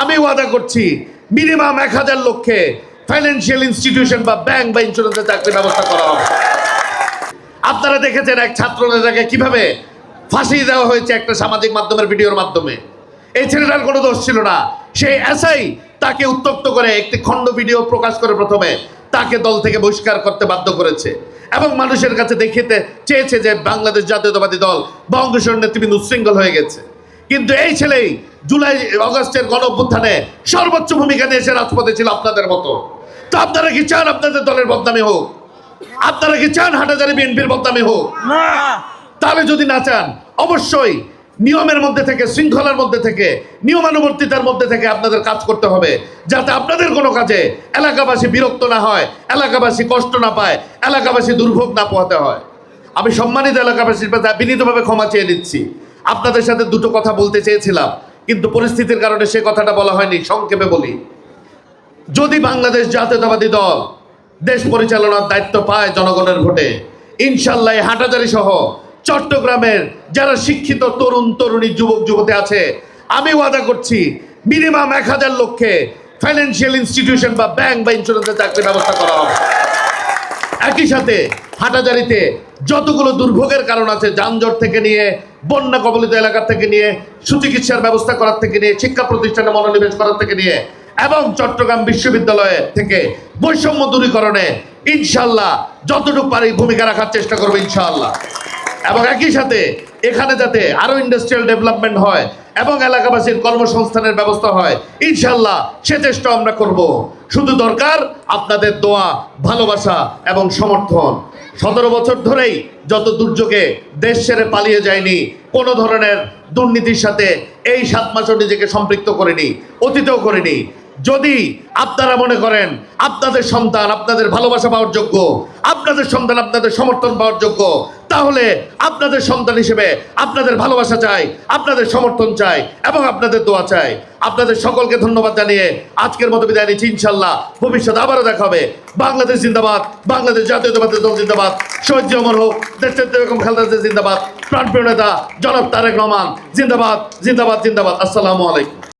আমি ওয়াদা করছি মিনিমাম এক হাজার লক্ষে ফাইন্যান্সিয়াল ইনস্টিটিউশন বা ব্যাংক বা ইন্স্যুরেন্সের চাকরির ব্যবস্থা করা হবে। আপনারা দেখেছেন এক ছাত্র নেতাকে কীভাবে ফাঁসি দেওয়া হয়েছে একটা সামাজিক মাধ্যমের ভিডিওর মাধ্যমে। এই ছেলেটার কোনো দোষ ছিল না। সেই এসআই তাকে উত্তক্ত করে, একটি খণ্ড ভিডিও প্রকাশ করে প্রথমে তাকে দল থেকে বহিষ্কার করতে বাধ্য করেছে এবং মানুষের কাছে দেখিতে চেয়েছে যে বাংলাদেশ জাতীয়তাবাদী দল বা অঙ্গসর নেতৃবৃন্দ উচ্ছৃঙ্খল হয়ে গেছে। কিন্তু এই ছেলেই জুলাই অগস্টের গণ অভ্যুত্থানে সর্বোচ্চ ভূমিকা নিয়ে এসে রাজপথে ছিল আপনাদের মতো। তো আপনারা কি চান আপনাদের দলের বদনামি হোক? আপনারা কি চান হাটাজারি বিএনপির বদনামি হোক? তাহলে যদি না চান অবশ্যই নিয়মের মধ্যে থেকে শৃঙ্খলার মধ্যে থেকে নিয়মানুবর্তিতার মধ্যে থেকে আপনাদের কাজ করতে হবে যাতে আপনাদের কোনো কাজে এলাকাবাসী বিরক্ত না হয় এলাকাবাসী কষ্ট না পায় এলাকাবাসী দুর্ভোগ না পোহাতে হয়। আমি সম্মানিত এলাকাবাসীর কাছে বিনীতভাবে ক্ষমা চেয়ে নিচ্ছি। আপনাদের সাথে দুটো কথা বলতে চেয়েছিলাম, কিন্তু পরিস্থিতির কারণে সে কথাটা বলা হয়নি, সংক্ষেপে বলি। যদি বাংলাদেশ জাতীয়তাবাদী দল দেশ পরিচালনার দায়িত্ব পায় জনগণের ভোটে, ইনশাল্লাহ হাটাজারি সহ চট্টগ্রামের যারা শিক্ষিত তরুণ, তরুণী, যুবক, যুবতী আছে, আমি ওয়াদা করছি মিনিমাম এক হাজার লক্ষে ফাইন্যান্সিয়াল ইনস্টিটিউশন বা ব্যাংক বা ইন্স্যুরেন্সের চাকরির ব্যবস্থা করা হবে। একই সাথে হাটাজারিতে যতগুলো দুর্ভোগের কারণ আছে, যানজট থেকে নিয়ে বন্যা কবলিত এলাকা থেকে নিয়ে, সুচিকিৎসার ব্যবস্থা করার থেকে নিয়ে, শিক্ষা প্রতিষ্ঠানে মনোনিবেশ করার থেকে নিয়ে, এবং চট্টগ্রাম বিশ্ববিদ্যালয়ে থেকে বৈষম্য দূরীকরণে ইনশাল্লাহ যতটুকু পারি ভূমিকা রাখার চেষ্টা করব ইনশাআল্লাহ। এবং একই সাথে এখানে যাতে আরও ইন্ডাস্ট্রিয়াল ডেভেলপমেন্ট হয় এবং এলাকাবাসীর কর্মসংস্থানের ব্যবস্থা হয় ইনশাল্লাহ সে চেষ্টা আমরা করব। শুধু দরকার আপনাদের দোয়া, ভালোবাসা এবং সমর্থন। সতেরো বছর ধরেই যত দুর্যোগে দেশ ছেড়ে পালিয়ে যায়নি, কোনো ধরনের দুর্নীতির সাথে এই সাত মাসও নিজেকে সম্পৃক্ত করেনি, অতীতেও করেনি। যদি আপনারা মনে করেন আপনাদের সন্তান আপনাদের ভালোবাসা পাওয়ার যোগ্য, আপনাদের সন্তান আপনাদের সমর্থন পাওয়ার যোগ্য তাহলে আপনাদের সন্তান হিসেবে আপনাদের ভালোবাসা চাই, আপনাদের সমর্থন চাই এবং আপনাদের দোয়া চাই। আপনাদের সকলকে ধন্যবাদ জানিয়ে আজকের মতো বিদায় নিচ্ছি ইনশাল্লাহ ভবিষ্যতে আবারও দেখা হবে। বাংলাদেশ জিন্দাবাদ, বাংলাদেশ জাতীয়তাবাদী দল জিন্দাবাদ। শহীদ অমর হোক দেশের বেগম জিন্দাবাদ। প্রাণপ্রিয় নেতা জনাব তারেক রহমান, জিন্দাবাদ জিন্দাবাদ জিন্দাবাদ। আসসালামু আলাইকুম।